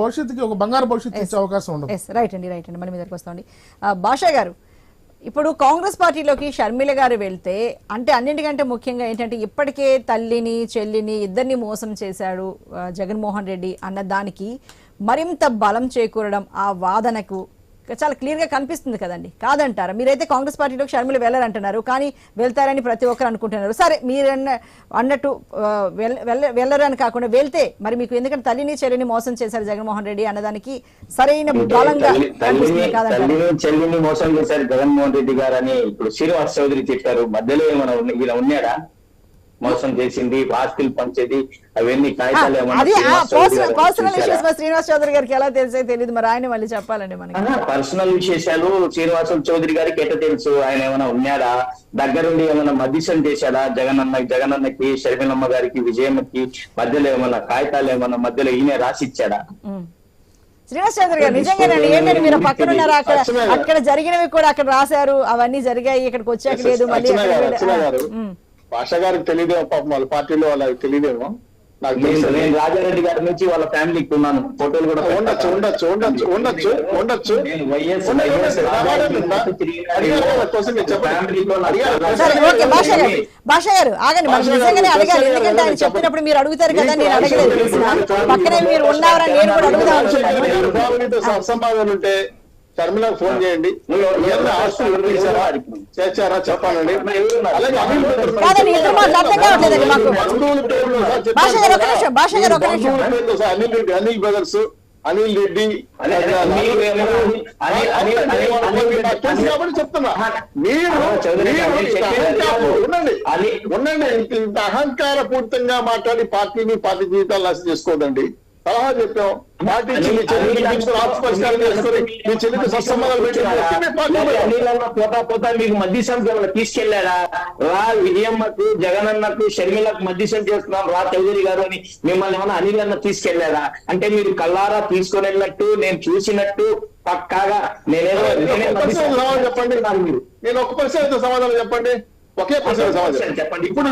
భవిష్యత్తుకి ఒక బంగారు భవిష్యత్తు ఇచ్చే అవకాశం ఉండదు. రైట్ అండి రైట్ అండి. మళ్ళీ మీ దగ్గరకు వస్తామండి. భాషా గారు ఇప్పుడు కాంగ్రెస్ పార్టీలోకి షర్మిల గారు వెళ్తే అంటే అన్నింటికంటే ముఖ్యంగా ఏంటంటే ఇప్పటికే తల్లిని చెల్లిని ఇద్దరిని మోసం చేశాడు జగన్మోహన్ రెడ్డి అన్న దానికి మరింత బలం చేకూరడం ఆ వాదనకు చాలా క్లియర్గా కనిపిస్తుంది కదండి. కాదంటారా? మీరైతే కాంగ్రెస్ పార్టీలోకి షర్మిల వెళ్ళరంటున్నారు కానీ వెళ్తారని ప్రతి ఒక్కరు అనుకుంటున్నారు. సరే మీరు అన్న- అన్నట్టు ఆ, వెల్- వెళ్ళ- వెళ్ళరు అని కాకుండా వెళ్తే మరి మీకు ఎందుకంటే తల్లిని చెల్లిని మోసం చేశారు జగన్మోహన్ రెడ్డి అన్నదానికి సరైన బలంగా చెల్లిని మోసం చేశారు జగన్మోహన్ రెడ్డి గారు అని ఇప్పుడు శ్రీనివాస్ చౌదరి చెప్పారు మధ్యలో ఏమైనా ఈయన ఉన్నాడా? మోసం చేసింది ఆస్తులు పంచేది అవన్నీ కాగితాలు శ్రీనివాస్ చౌదరి గారికి ఎలా తెలిసే తెలియదు మరి ఆయన మళ్ళీ చెప్పాలండి మనకి. పర్సనల్ విశేషాలు శ్రీనివాసం చౌదరి గారికి ఎట్ట తెలుసు? ఆయన ఏమైనా ఉన్నాడా? దగ్గరుండి ఏమైనా మధ్యసం చేశాడా? జగనన్న జగనన్నకి షర్మిలమ్మ గారికి విజయమ్మకి మధ్యలో ఏమైనా కాగితాలు ఏమైనా మధ్యలో ఈయన రాసిచ్చాడా. శ్రీనివాస్ చౌదరి గారు నిజంగానండి ఏంటండి మీరు పక్కన ఉన్నారా? అక్కడ. అక్కడ జరిగినవి కూడా అక్కడ రాశారు అవన్నీ జరిగాయి ఇక్కడికి వచ్చాక లేదు మళ్ళీ భాష గారికి తెలియదేమో పాపం వాళ్ళ పార్టీలో వాళ్ళకి తెలియదేమో నాకు నేను తెలుసు నేను రాజారెడ్డి గారి నుంచి వాళ్ళ ఫ్యామిలీకి ఉన్నాను. ఫోటోలు కూడా ఉండొచ్చు ఉండొచ్చు ఉండొచ్చు ఉండొచ్చు ఉండొచ్చు. భాష గారు ఆగండి గారు, నిజంగానే అడగాలి ఎందుకంటే ఆయన. చెప్పినప్పుడు మీరు అడుగుతారు కదా నేను అడగలేదు. పక్కనే మీరు ఉన్నారని నేను కూడా సంభావనలు ఉంటే షర్మిలకు ఫోన్ చేయండి. చేశారా? చెప్పాలండి అనిల్ రెడ్డి అనిల్ బ్రదర్స్ అనిల్ రెడ్డి కాబట్టి చెప్తున్నా. మీరు. ఉండండి. ఉండండి ఇంత- అహంకార పూర్తంగా మాట్లాడి పార్టీని పార్టీ జీవితాలు నాశనం చేసుకోవద్దండి. సలహా చెప్పాం పార్టీ ఇచ్చి మీ చెల్లికి తీసుకుని ఆత్మ పరిష్కారం చేసుకొని మీ చెల్లికి సత్సంబంధాలు పెట్టి మీకు తీసుకెళ్ళాడా రా విజయమ్మకు జగనన్నకు షర్మిలకు మధ్యసం చేస్తున్నాం. రా చౌదరి గారు అని మిమ్మల్ని ఏమన్నా అనిల్ అన్న తీసుకెళ్ళారా అంటే మీరు కల్లారా తీసుకొని వెళ్ళినట్టు నేను చూసినట్టు పక్కాగా నేనేదో చెప్పండి. నేను ఒక్క అయితే సమాధానం చెప్పండి. ఒకే ప్రశ్న సమాధానం చెప్పండి. ఇప్పుడు.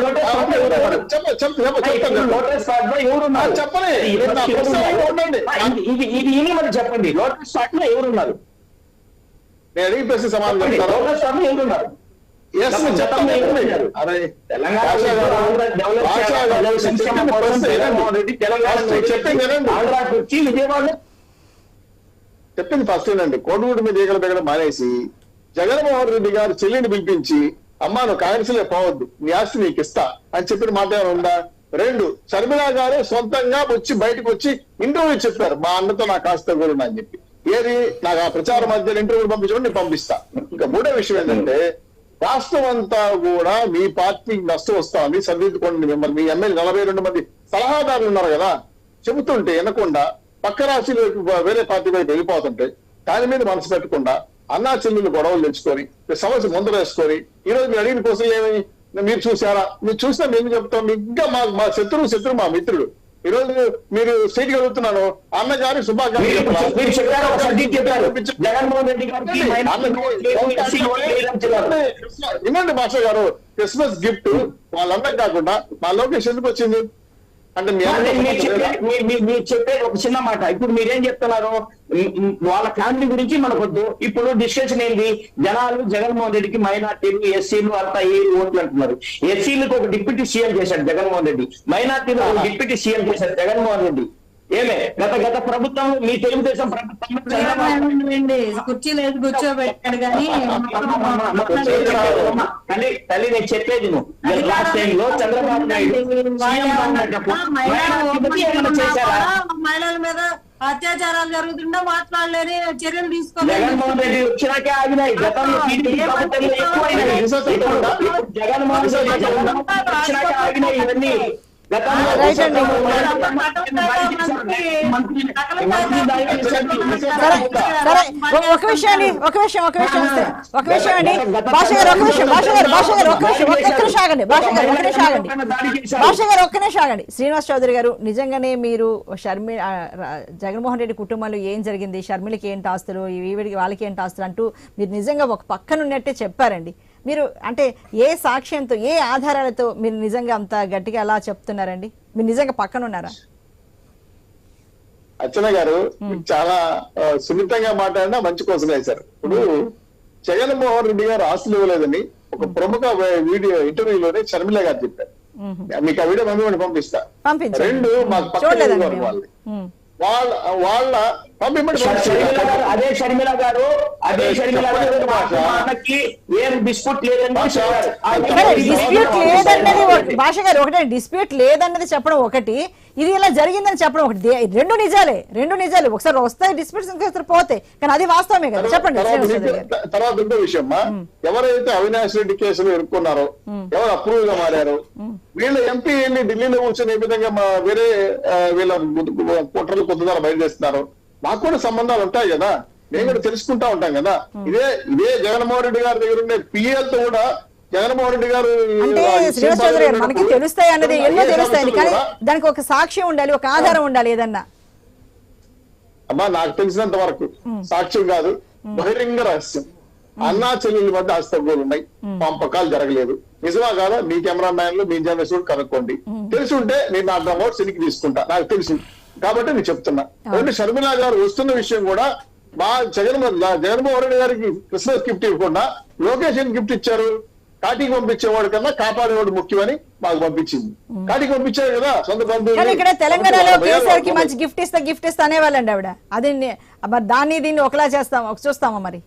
ఇది మరి చెప్పండి లోటస్ పార్ట్లో ఎవరు ఉన్నారు నేను అడిగిన ప్రశ్న సమాధానం లోటస్ పార్ట్లో ఎవరు ఉన్నారు ఎస్ చెప్పండి, చెప్తాను చెప్పండి. చెప్పండి. అరే తెలంగాణ భాషా గారు, డెవలప్ భాషా చేయాలి. గారు, ప్రజల సంక్షేమం చెప్పిన కోసం ప్రశ్న జగన్మోహన్ వినండి. రెడ్డి. తెలంగాణ ఫస్ట్ చెప్పింది ఫస్ట్ ఏంటండి కోడిగుడి మీద ఈగలు బెగడం మానేసి జగన్మోహన్ రెడ్డి గారు చెల్లిని పిలిపించి అమ్మా నువ్వు కాంగ్రెస్లో పోవద్దు. నీ ఆస్తి నీకు ఇస్తా. అని చెప్పిన మాట ఉందా? రెండు షర్మిలా గారు సొంతంగా వచ్చి బయటకు వచ్చి ఇంటర్వ్యూ చెప్పారు. మా అన్నతో నాకు కాస్త కూడా అని చెప్పి. ఏది? నాకు ఆ ప్రచార మధ్యలో ఇంటర్వ్యూ పంపించడం నేను పంపిస్తా. ఇంకా మూడో విషయం ఏంటంటే రాష్ట్రం అంతా కూడా మీ పార్టీకి నష్టం వస్తుంది. సరిదిద్దుకోండి మిమ్మల్ని మీ ఎమ్మెల్యే నలభై రెండు మంది సలహాదారులు ఉన్నారు కదా. చెబుతుంటే వినకుండా పక్క రాశిలో వేరే పార్టీ వైపు వెళ్ళిపోతుంటే దాని మీద మనసు పెట్టకుండా అన్నా చెల్లెలు గొడవలు తెచ్చుకొని సమస్య ముందర వేసుకొని ఈ రోజు మీరు అడిగిన కోసం ఏమి మీరు చూసారా మీరు చూసినా మేము చెప్తాం మీ ఇంకా మా మా శత్రువు శత్రువు మా మిత్రుడు ఈ రోజు మీరు సీట్ కలుగుతున్నాను అన్నగారి శుభాకాంక్షలు మీరు చెప్పాలి. మీరు చెప్పారు ఒక సబ్జెక్ట్ చెప్పారు జగన్మోహన్ రెడ్డి గారికి మైనారిటీ లేదు, ఎస్సీ ఓట్లు లేదు అని చెప్పారు. వినండి మాస్టర్ గారు క్రిస్మస్ గిఫ్ట్ వాళ్ళందరం కాకుండా మా లోకేష్ ఎందుకు వచ్చింది అంటే మీరు చెప్పే ఒక చిన్న మాట. ఇప్పుడు మీరేం చెప్తున్నారు? వాళ్ళ ఫ్యామిలీ గురించి మనకొద్దు. ఇప్పుడు డిస్కషన్ ఏంటి జనాలు జగన్మోహన్ రెడ్డికి మైనార్టీలు ఎస్సీలు అంతా ఏ ఓట్లు అంటున్నారు? ఎస్సీలకు ఒక డిప్యూటీ సీఎం చేశాడు జగన్మోహన్ రెడ్డి. మైనార్టీలు ఒక డిప్యూటీ సీఎం చేశాడు జగన్మోహన్ రెడ్డి. ఏమే? గత గత ప్రభుత్వం మీ తెలుగుదేశం ప్రభుత్వం అండి కుర్చీ లేదు కూర్చోబెట్టాడు కానీ తల్లి తల్లి నేను చెప్పేది నువ్వు. లాస్ట్ టైం లో చంద్రబాబు నాయుడు మహిళల మీద అత్యాచారాలు జరుగుతుంటే మాట్లాడలేని చర్యలు తీసుకోలేదు. జగన్మోహన్ రెడ్డి వచ్చినాకే ఆగినాయి గతంలో జగన్మోహన్ రెడ్డి జగన్మోహన్ రెడ్డి వచ్చినాకే ఆగినాయి ఇవన్నీ సరే ఒక- ఒక విషయం అండి ఒక విషయం ఒక విషయం వస్తే ఒక విషయం అండి. భాష గారు ఒక విషయం భాష గారు భాష గారు ఒక విషయం ఒక్క ఒక్క నిమిషం ఆగండి భాష గారు ఒక్క నిమిషం ఆగండి. భాష గారు ఒక్క నిమిషం ఆగండి. శ్రీనివాస్ చౌదరి గారు నిజంగానే మీరు షర్మి జగన్మోహన్ రెడ్డి కుటుంబంలో ఏం జరిగింది? షర్మిలకి ఏంటి ఆస్తులు? ఈవిడికి వాళ్ళకి ఏంటి ఆస్తులు? అంటూ మీరు నిజంగా ఒక పక్కన ఉన్నట్టే చెప్పారండి. మీరు అంటే ఏ సాక్ష్యంతో ఏ ఆధారాలతో మీరు నిజంగా అంత గట్టిగా అలా చెప్తున్నారండి? మీరు నిజంగా పక్కన ఉన్నారా? అర్చన గారు చాలా సున్నితంగా మాట్లాడినా మంచి కోసం వేశారు. ఇప్పుడు జగన్మోహన్ రెడ్డి గారు ఆస్తులు ఇవ్వలేదని ఒక ప్రముఖ వీడియో ఇంటర్వ్యూలోనే షర్మిల గారు చెప్పారు. మీకు ఆ వీడియో పంపించమని పంపిస్తా. రెండు మాకు పక్క చూడలేదండి నియోజకవర్గం మేము. వాళ్ళది ఉమ్. వాళ్ళ వాళ్ళ అదే షర్మిల గారు అదే షర్మిల గారు ఏం డిస్ప్యూట్ లేదని భాష. గారు ఒకటే డిస్ప్యూట్ లేదన్నది చెప్పడం ఒకటి. ఇది ఇలా జరిగిందని చెప్పడం ఒకటి. రెండు నిజాలే రెండు నిజాలు. ఒకసారి వస్తాయి డిస్ప్యూట్స్ ఇంకొకసారి పోతాయి. కానీ అది వాస్తవమే కదా. చెప్పండి తర్వాత ఇంకో- విషయం అమ్మా ఎవరైతే అవినాష్ రెడ్డి కేసులు ఇరుక్కున్నారో ఎవరు అప్రూవ్గా మారారో వీళ్ళ ఎంపీ వెళ్ళి ఢిల్లీలో కూర్చొని ఏ విధంగా మా వేరే వీళ్ళ కుట్రలు కొత్తదారు బయలుదేస్తున్నారు మాకు కూడా సంబంధాలు ఉంటాయి కదా. మేము కూడా తెలుసుకుంటా ఉంటాం కదా. ఇదే ఇదే జగన్మోహన్ రెడ్డి గారి దగ్గర ఉండే పిఎల్తో కూడా జగన్మోహన్ రెడ్డి గారు అంటే ఆ, శ్రీనివాస్ చౌదరి గారు మనకి తెలుస్తాయి అన్నది ఎన్నో తెలుస్తాయి. కానీ దానికి ఒక సాక్ష్యం ఉండాలి ఒక ఆధారం ఉండాలి ఏదన్నా? అమ్మా నాకు తెలిసినంత వరకు సాక్ష్యం కాదు. బహిరంగ రహస్యం. అన్నా చెల్లెల మధ్య ఆస్తగోలు ఉన్నాయి. పంపకాలు జరగలేదు. నిజమా కాదా? మీ కెమెరా మ్యాన్లు మీ జర్నలిస్ట్ కూడా కనుక్కోండి తెలిసి ఉంటే నేను నా అమౌంట్ సినికి తీసుకుంటా. నాకు తెలుసు. కాబట్టి నేను చెప్తున్నా. రెండు షర్మిల గారు వస్తున్న విషయం కూడా మా జగన్ జగన్మోహన్ రెడ్డి గారికి క్రిస్మస్ గిఫ్ట్ ఇవ్వకుండా లోకేష్ గిఫ్ట్ ఇచ్చారు? కాటికి పంపించేవాడు కన్నా కాపాడేవాడు ముఖ్యమని మాకు పంపించింది. కాటికి పంపించారు కదా సొంత బంధువులు. ఇక్కడ తెలంగాణలో వాళ్ళ కేసీఆర్కి భయాలు మంచి గిఫ్ట్ ఇస్తా గిఫ్ట్ ఇస్తా అనేవాళ్ళండి ఆవిడ. అది దాన్ని దీన్ని ఒకలా చేస్తాం ఒక చూస్తామా మరి?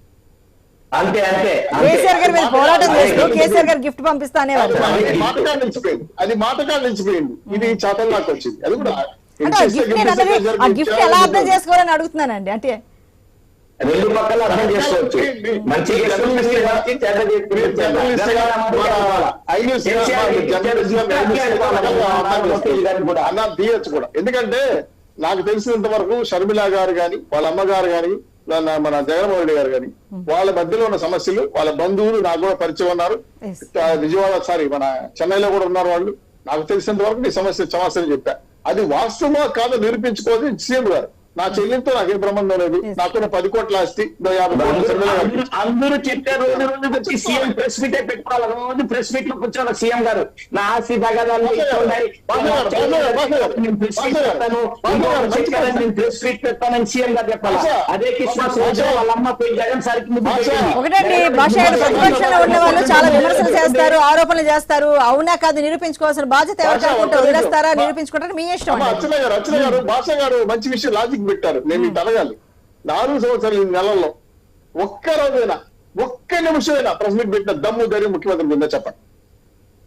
అంతే అంతే. కేసీఆర్ గారి మీద పోరాటం చేస్తూ అదే. కేసీఆర్ గారు గిఫ్ట్ పంపిస్తా అనేవాళ్ళు. అది మాటకాడు నిలిచిపోయింది అది మాటకాడు నిలిచిపోయింది ఇది చాతల్ నాకు వచ్చింది. అది కూడా అంటే ఆ గిఫ్ట్ నేను అన్నది ఆ గిఫ్ట్ ఎలా అర్థం చేసుకోవాలని అడుగుతున్నానండి అంటే రెండు పక్కల అర్థం చేసుకోవచ్చు. మంచి కూడా. అన్న తీయచ్చు కూడా. ఎందుకంటే నాకు తెలిసినంత వరకు షర్మిల గారు గాని వాళ్ళ అమ్మగారు గాని మన జగన్మోహన్ రెడ్డి గారు గాని వాళ్ళ మధ్యలో ఉన్న సమస్యలు వాళ్ళ బంధువులు నాకు కూడా పరిచయం ఉన్నారు. విజయవాడ సారీ మన చెన్నైలో కూడా ఉన్నారు వాళ్ళు. నాకు తెలిసినంత వరకు నీ సమస్య సమస్యలు చెప్పా. అది వాస్తవమా కాదో నిరూపించుకోవాలి సీఎం గారు. నా చెల్లితో నాకేం ప్రబంధం లేదు. నాకున్న పది కోట్ల ఆస్తి అందరూ- అందరూ చెప్పే రోజు రోజు వచ్చి సీఎం ప్రెస్ మీట్ పెట్టుకోవాలి. రోజు ప్రెస్ మీట్లో కూర్చోవాలి సీఎం గారు. నా ఆస్తి తగదాలు ప్రెస్ మీట్ పెడతానని సీఎం గారు చెప్పాలి? అదే కృష్ణ రోజు వాళ్ళ అమ్మ పోయి జగన్ సార్కి. ఒకటండి భాష గారు ప్రతిపక్షంలో ఉన్న వాళ్ళు చాలా విమర్శలు చేస్తారు ఆరోపణలు చేస్తారు. అవునా కాదు నిరూపించుకోవాల్సిన బాధ్యత ఎవరు వదిలేస్తారా. నిరూపించుకుంటారు? మీ ఇష్టం భాష గారు మంచి విషయం లాజిక్ పెట్టారు. నేను మీకు అడగాలి. నాలుగు సంవత్సరాల ఈ నెలల్లో ఒక్క రోజైనా ఒక్క నిమిషమైనా ప్రెస్ మీట్ పెట్టిన దమ్ము ధైర్యం ముఖ్యమంత్రి ఉందా చెప్పండి.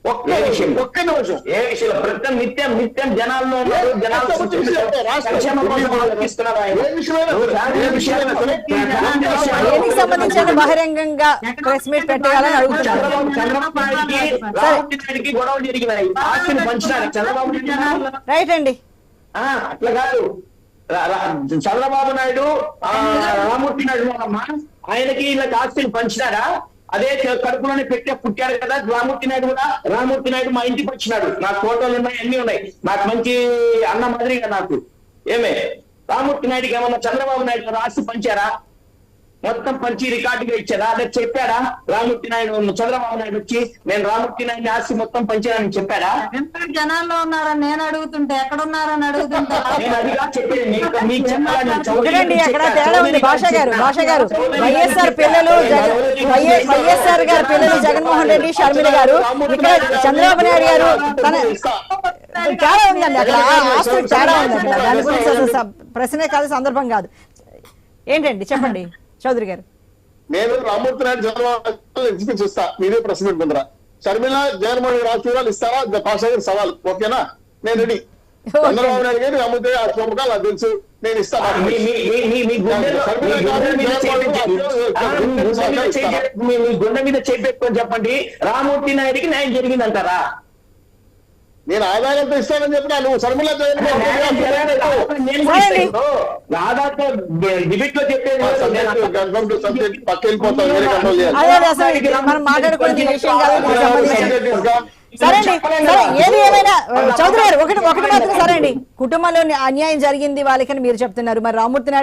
ఒక్క నిమిషం విషయం? ఒక్క నిమిషం. ఏ విషయంలో? ప్రతి నిత్యం నిత్యం జనాల్లో దేనికి బహిరంగంగా ప్రెస్ మీట్ పెట్టాలని అడుగుతున్నారు. రైట్ అండి. అట్లా కాదు. చంద్రబాబు నాయుడు రామూర్తి నాయుడు అమ్మ ఆయనకి ఇలా ఆస్తిని పంచినారా అదే కడుపులోనే పెట్టే పుట్టాడు కదా రామూర్తి నాయుడు కూడా. రామూర్తి నాయుడు మా ఇంటికి వచ్చినాడు. నాకు ఫోటోలు ఉన్నాయి అన్ని ఉన్నాయి. నాకు మంచి అన్న మాదిరిగా నాకు. ఏమే? రామూర్తి నాయుడుకి ఏమన్నా చంద్రబాబు నాయుడు ఆస్తి పంచారా? మొత్తం పంచి రికార్డుగా ఇచ్చారా అదే చెప్పాడా? రామూర్తి నాయుడు చంద్రబాబు నాయుడు వచ్చి నేను రామూర్తి నాయుడు ఆస్తి మొత్తం పంచానని చెప్పాడా? జనాల్లో ఉన్నారని నేను అడుగుతుంటే అడుగుతుంటే? నేను అదిగా తేడా ఉంది. చౌదరి భాష గారు భాష వైఎస్ఆర్. పిల్లలు వైఎస్ఆర్ గారి పిల్లలు జగన్మోహన్ రెడ్డి షర్మిల గారు ఇక్కడ చంద్రబాబు నాయుడు గారు తన తేడా ఉందండి అక్కడ. ఆ ఆస్తులకు తేడా ఉంది అక్కడ. దాని గురించి అసలు ప్రశ్నే కాదు సందర్భం కాదు. ఏంటండి? చెప్పండి. చౌదరి గారు. నేను రామూర్తి నాయుడు చంద్రబాబు ఎగ్జిబిట్ చూస్తా. మీదే ప్రెస్ మీట్ ముందర షర్మిల జగన్మోహన్ రెడ్డి రాష్ట్రాలు ఇస్తారా? భాష గారి సవాల్. ఓకేనా? నేను రెడీ. చంద్రబాబు నాయుడు గారి రామూర్తి ఆ ప్రముఖాలు నాకు తెలుసు నేను ఇస్తాను గుండె మీద చెప్పండి. రామూర్తి నాయుడికి న్యాయం జరిగిందంటారా? నేను ఆదాయంతో ఇస్తానని చెప్పినా నువ్వు షర్మిల జగన్మోహన్ రెడ్డి న్యాయం జరగలేదు. గారు నేను సరే అండి. ఆధార్తో డిబిట్లో చెప్పేది ఆ లేదు. సబ్జెక్ట్ కన్ఫర్మ్ టు సబ్జెక్ట్ పక్క వెళ్ళిపోతాం వేరే కంట్రోల్ చేయాలి. అదే అదే అసలు ఇది మనం మాట్లాడుకునే విషయం కాదు దీనికి సంబంధించి సబ్జెక్ట్ ఇస్ గాన్. సరే అండి. సరే ఏది ఏమైనా చౌదరి గారు ఒకటి ఒకటి మాత్రం సరే అండి. కుటుంబంలో అన్యాయం జరిగింది వాళ్ళకని మీరు చెప్తున్నారు. మరి రామూర్తి నాయుడు